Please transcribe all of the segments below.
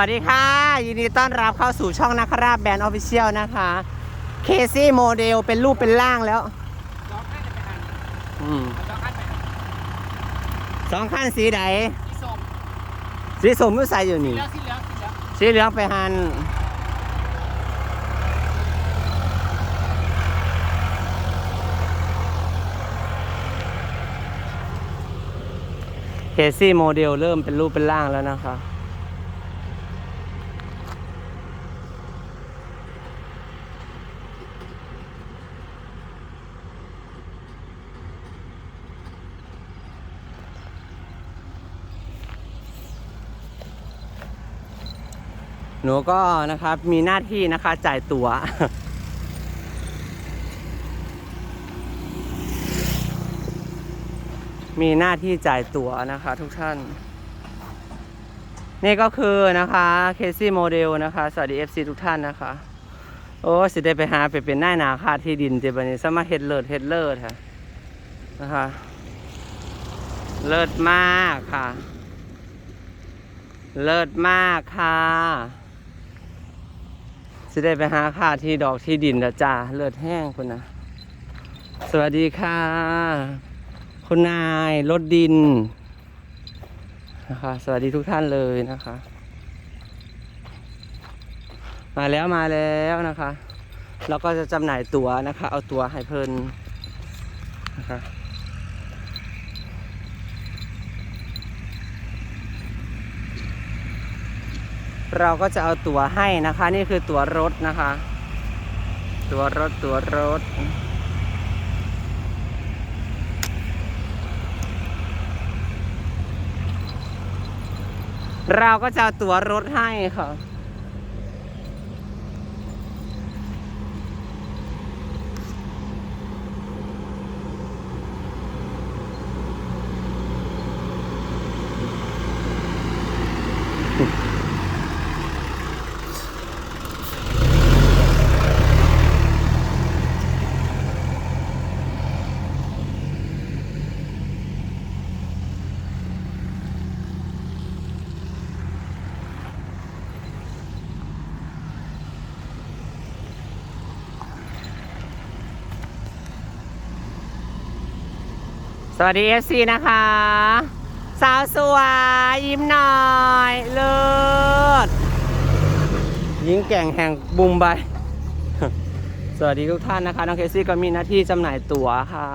วัสดีค่ะ ยินดีต้อนรับเข้าสู่ช่องนักราบแบรนด์ออฟฟิเชียลนะคะเคซี่โมเดลเป็นรูปเป็นร่างแล้วสองขั้นจะไปหันอืมสองขั้นไปหันสองขั้นสีใดที่ส้มสีสมมือใส่อยู่สีนี่เหลืองสีเหลืองสีเหลืองสีเหลืองไปหันเคซี่โมเดลเริ่มเป็นรูปเป็นร่างแล้วนะคะ หนูก็นะครับมีหน้าที่นะคะจ่ายตั๋วมีหน้าที่จ่ายตั๋วนะคะทุกท่าน นี่ก็คือนะคะเคซี่โมเดลนะคะ สวัสดี FC ทุกท่านนะคะ โอ้สิได้ไปหาไปเป็นหน้านาค่าที่ดินเจบันนี้สมาเฮ็ดเลิศเฮ็ดเลิศค่ะนะคะ เลิศมากค่ะ เลิศมากค่ะ สิได้ไปหาค่าที่ดอกที่ดินแล้วจ้าเลือดแห้งคุณนะสวัสดีค่ะ คุณนายรถดินนะคะ สวัสดีทุกท่านเลยนะคะ มาแล้วมาแล้วนะคะ เราก็จะจำหน่ายตั๋วนะคะ เอาตั๋วให้เพิ่นนะคะ เราก็จะเอาตั๋วให้นะคะ นี่คือตั๋วรถนะคะ ตั๋วรถตั๋วรถ เราก็จะเอาตั๋วรถให้ค่ะ สวัสดี FC นะคะ สาวสวยยิ้มหน่อยเลิศยิงแก่งแห่งบุมไบสวัสดีทุกท่านนะคะ น้องเคซี่ก็มีหน้าที่จำหน่ายตั๋วค่ะ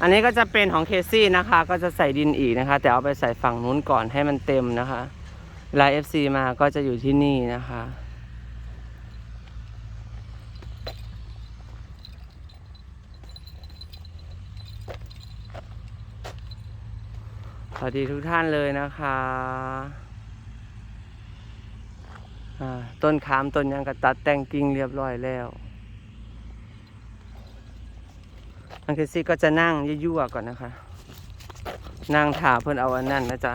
อันนี้ก็จะเป็นของเคซี่นะคะ ก็จะใส่ดินอีกนะคะ แต่เอาไปใส่ฝั่งนู้นก่อนให้มันเต็มนะคะเวลา FC มาก็จะอยู่ที่นี่นะคะ วัสดีทุกท่านเลยนะคะอ่าต้นขามต้นยังกระตัดแต่งกิ่งเรียบร้อยแล้วอังเคซี่ก็จะนั่งยั่วๆก่อนนะคะ นั่งถาเพื่อนเอาอันนั้นนะจ๊ะ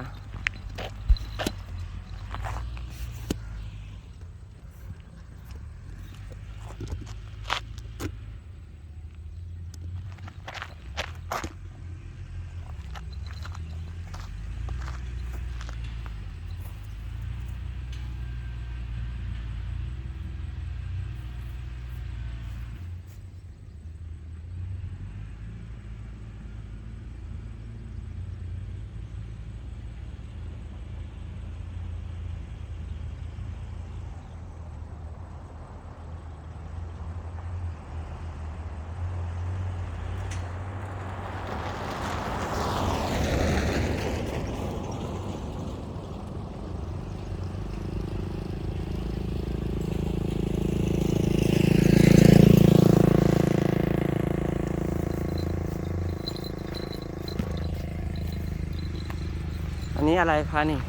นี้อะไรคะนี่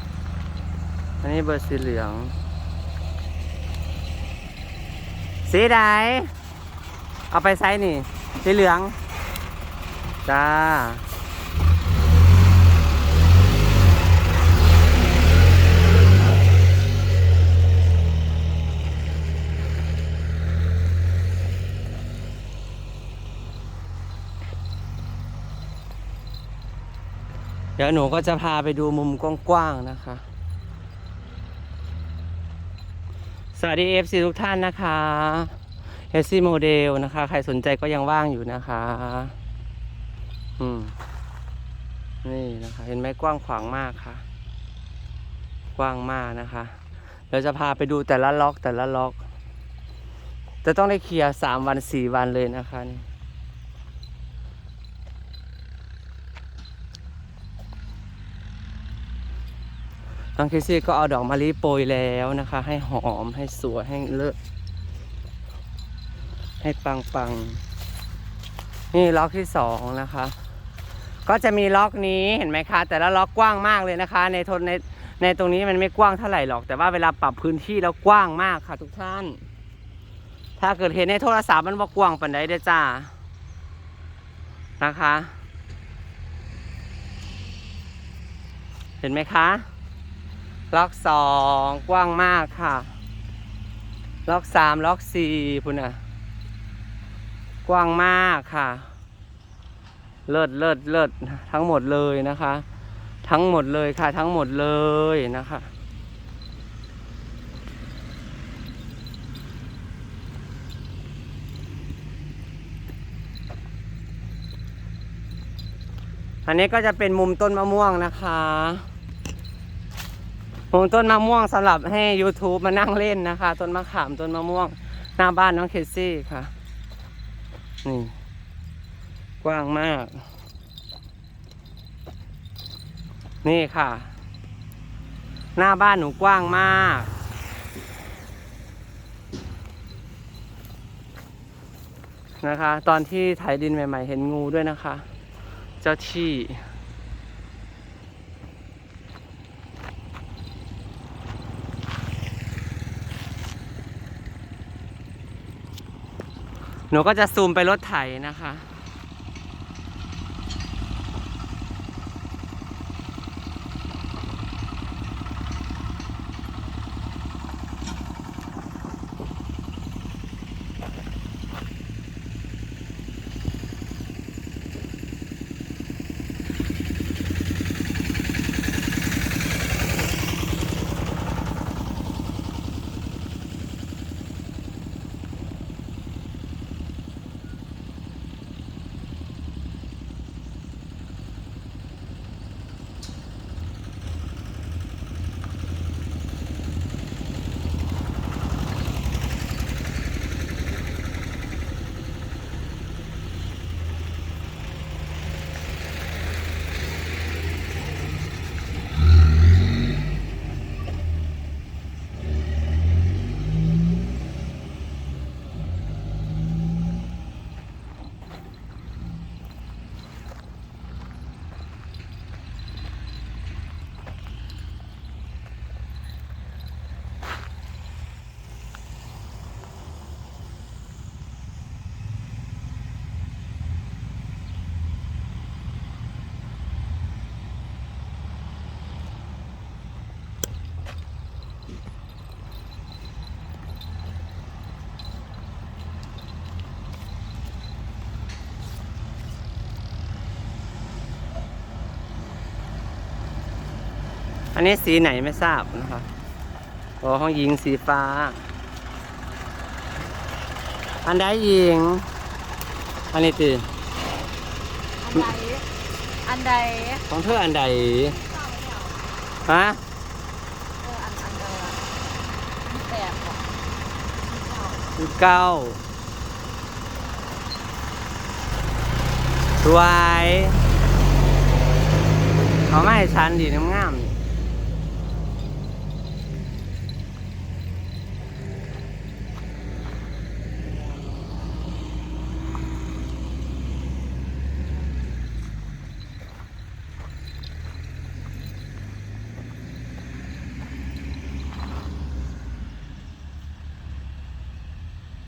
อันนี้เบอร์สีเหลือง สีใดเอาไปไซส์นี่ สีเหลือง จ้า ดี๋ยวหนูก็จะพาไปดูมุมกว้างๆนะคะ สวัสดี FC ทุกท่านนะคะเอซีโมเดลนะคะ ใครสนใจก็ยังว่างอยู่นะคะ อืม นี่นะคะ เห็นไหมกว้างขวางมากค่ะ กว้างมากนะคะเดี๋ยวจะพาไปดูแต่ละล็อกแต่ละล็อก จะต้องได้เคลียร์สามวันสี่วันเลยนะคะนี่ น้องเคซี่ก็เอาดอกมะลิโปรยแล้วนะคะ ให้หอมให้สวยให้เลิศให้ปังปังนี่ล็อกที่สองนะคะ ก็จะมีล็อกนี้เห็นไหมคะ แต่ละล็อกกว้างมากเลยนะคะ ในทนในในตรงนี้มันไม่กว้างเท่าไหร่หรอก แต่ว่าเวลาปรับพื้นที่แล้วกว้างมากค่ะทุกท่าน ถ้าเกิดเห็นในโทรศัพท์มันว่ากว้างปันใดเด้จ้านะคะ เห็นไหมคะ ล็อกสองกว้างมากค่ะ ล็อกสามล็อกสี่พุ่นน่ะ กว้างมากค่ะ เลิศเลิศเลิศทั้งหมดเลยนะคะ ทั้งหมดเลยค่ะ ทั้งหมดเลยนะคะอันนี้ก็จะเป็นมุมต้นมะม่วงนะคะ มุมต้นมะม่วงสำหรับให้ YouTube มานั่งเล่นนะคะ ต้นมะขามต้นมะม่วง หน้าบ้านน้องเคซี่ค่ะ นี่ กว้างมาก นี่ค่ะ หน้าบ้านหนูกว้างมาก นะคะ ตอนที่ไถดินใหม่ ๆ เห็นงูด้วยนะคะ เจ้าที่ หนูก็จะซูมไปรถไถนะคะ อันนี้สีไหนไม่ทราบนะคะโอ้ห้องหญิงสีฟ้า อันใดหญิง อันนี้ตีอันใด อันใด ของเธออันใดฮะเอออันอันเดิมมีแปดของสิบเก้าสวย เขาไม่ให้ฉันดีงามๆนี่